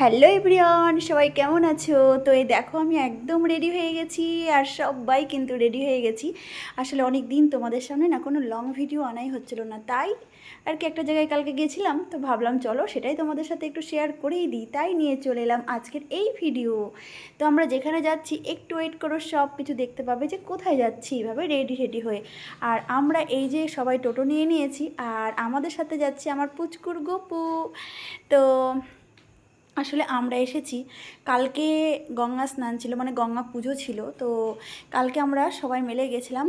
Hello everyone, সবাই কেমন আছো? তো এই দেখো, আমি একদম রেডি হয়ে গেছি আর সবাই কিন্তু রেডি হয়ে গেছি। আসলে অনেক দিন তোমাদের সামনে না কোনো লং ভিডিও আনাই হচ্ছিল না। তাই আর কি একটা জায়গায় কালকে গেছিলাম, তো ভাবলাম চলো সেটাই তোমাদের সাথে একটু শেয়ার করেই দিই। তাই নিয়ে চলে এলাম আজকের এই ভিডিও তো আমরা যেখানে যাচ্ছি, একটু ওয়েট করো, সব কিছু দেখতে পাবে যে কোথায় যাচ্ছি, এভাবে রেডি রেডি হয়ে। আর আমরা এই যে সবাই টোটো নিয়ে নিয়েছি, আর আমাদের সাথে যাচ্ছে আমার পুচকুর গপু। তো আসলে আমরা এসেছি। কালকে গঙ্গা স্নান ছিল মানে গঙ্গা পুজো ছিল। তো কালকে আমরা সবাই মিলে গেছিলাম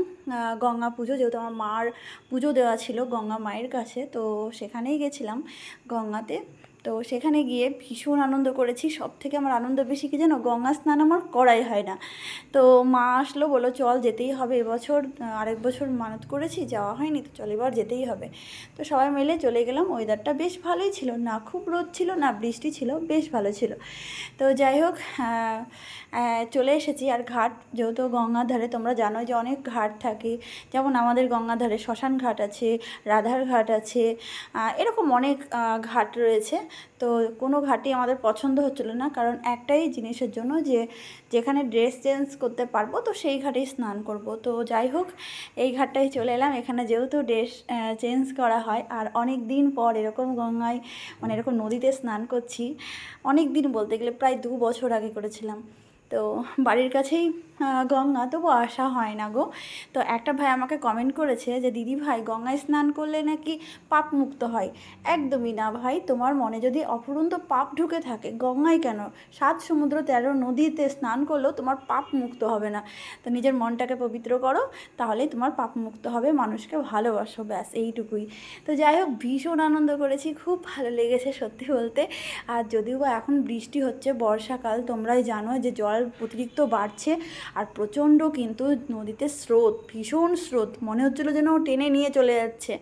গঙ্গা পুজো, যেহেতু আমার মার পুজো দেওয়া ছিল গঙ্গা মায়ের কাছে, তো সেখানেই গেছিলাম গঙ্গাতে। তো সেখানে গিয়ে ভীষণ আনন্দ করেছি। সব থেকে আমার আনন্দ বেশি কি জানো? গঙ্গা স্নান আমার করাই হয় না। তো মা আসলো বলো চল যেতেই হবে এবছর। আরেক বছর মানত করেছি, যাওয়া হয়নি, তো চল এবার যেতেই হবে। তো সবাই মিলে চলে গেলাম। ওয়েদারটা বেশ ভালোই ছিল। না খুব রোদ ছিল, না বৃষ্টি ছিল, বেশ ভালো ছিল। তো যাই হোক চলে এসেছি। আর ঘাট, যেহেতু গঙ্গার ধারে তোমরা জানো যে অনেক ঘাট থাকে। যেমন আমাদের গঙ্গার ধারে শ্মশান ঘাট আছে, রাধার ঘাট আছে এরকম অনেক ঘাট রয়েছে। তো কোনো ঘাটি আমাদের পছন্দ হচ্ছিল না, কারণ একটাই জিনিসের জন্য যে যেখানে ড্রেস চেঞ্জ করতে পারব, তো সেই ঘাটেই স্নান করব। তো যাই হোক, এই ঘাটটাই চলে এলাম। এখানে যেহেতু ড্রেস চেঞ্জ করা হয়, আর অনেক দিন পর এরকম গঙ্গায় মানে এরকম নদীতে স্নান করছি, অনেক দিন বলতে গেলে প্রায় দু বছর আগে করেছিলাম। তো বাড়ির কাছেই গঙ্গা, তবু আসা হয় না গো। তো একটা ভাই আমাকে কমেন্ট করেছে যে, দিদি ভাই, গঙ্গায় স্নান করলে নাকি পাপ মুক্ত হয়? একদমই না ভাই, তোমার মনে যদি অফুরন্ত পাপ ঢুকে থাকে, গঙ্গায় কেন? সাত সমুদ্র, তেরো নদীতে স্নান করলেও তোমার পাপ মুক্ত হবে না। তো নিজের মনটাকে পবিত্র করো, তাহলেই তোমার পাপ মুক্ত হবে, মানুষকে ভালোবাসো, ব্যাস, এইটুকুই। তো যাই হোক, ভীষণ আনন্দ করেছি, খুব ভালো লেগেছে সত্যি বলতে। আর যদিও বা এখন বৃষ্টি হচ্ছে বর্ষাকাল, তোমরাই জানো যে জল অতিরিক্ত বাড়ছে আর প্রচণ্ড কিন্তু নদীতে স্রোত, ভীষণ স্রোত। মনে হচ্ছিল যেন টেনে নিয়ে চলে যাচ্ছে।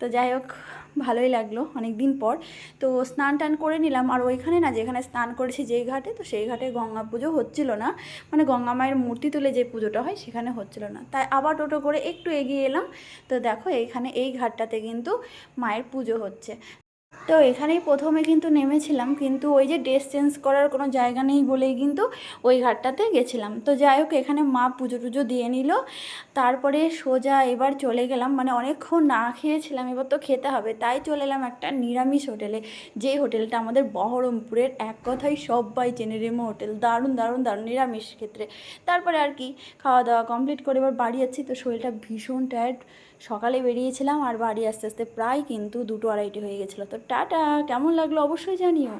তো যাই হোক, ভালোই লাগল অনেক দিন পর। তো স্নান টান করে নিলাম। আর ওইখানে না, যেখানে স্নান করেছি যেই ঘাটে, তো সেই ঘাটে গঙ্গা পুজো হচ্ছিল না। মানে গঙ্গা মায়ের মূর্তি তুলে যে পুজোটা হয়, সেখানে হচ্ছিল না। তাই আবার টোটো করে একটু এগিয়ে এলাম। তো দেখো, এইখানে এই ঘাটটাতে কিন্তু মায়ের পুজো হচ্ছে। তো এখানেই প্রথমে কিন্তু নেমেছিলাম, কিন্তু ওই যে ড্রেস চেঞ্জ করার কোনো জায়গা নেই বলেই কিন্তু ওই ঘাটটাতে গেছিলাম। তো যাই হোক, এখানে মা পুজো টুজো দিয়ে নিল, তারপরে সোজা এবার চলে গেলাম মানে অনেকক্ষণ না খেয়েছিলাম, এবার তো খেতে হবে, তাই চলে এলাম একটা নিরামিষ হোটেলে যে হোটেলটা আমাদের বহরমপুরের এক কথাই সবাই চেনে, রেমো হোটেল, দারুণ দারুণ দারুণ, নিরামিষ ক্ষেত্রে। তারপরে আর কি, খাওয়া দাওয়া কমপ্লিট করে এবার বাড়ি যাচ্ছি, তো শরীরটা ভীষণ টায়ার্ড সকালে বেরিয়েছিলাম আর বাড়ি আস্তে আস্তে প্রায় কিন্তু দুটো আড়াইটি হয়ে গেছিল। তো টাটা, কেমন লাগল অবশ্যই জানিও।